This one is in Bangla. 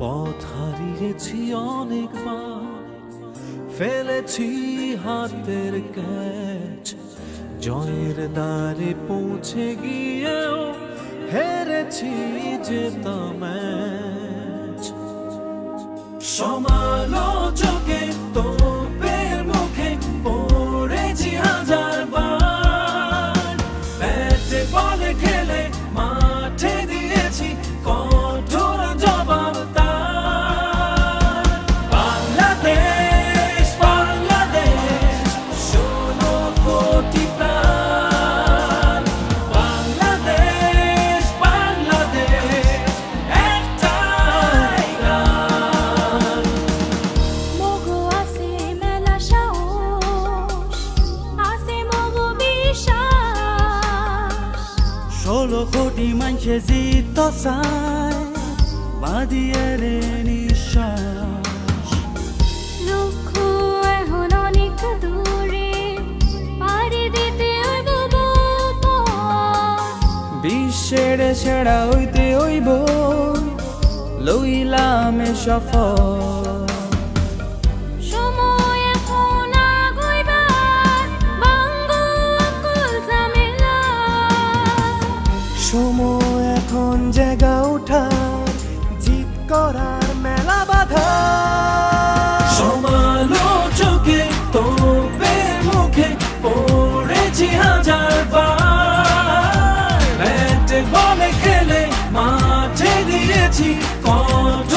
পথ হারিয়েছি অনেকবার। ফেলেছি হাতের ক্যাচ। জয়ের দ্বারে পৌঁছে গিয়েও হেরেছি যেতা ম্যাচ। সমালোচকে তোপের ষোলো কোটি মানুষে জিত চায় বাদিয়ে রে নিশ্বাস লক্ষ্য এখন অনেক দূরে পাড়ি দিতে। বিশ্বের সেরা হইতে হইব লইলামে সফল জায়গা ওঠার জিত করার মেলা বাধা। সমালোচকে তোপে মুখে, পড়েছি হাজার বার। ব্যাটে বলে খেলে, মাঠে দিয়েছি কত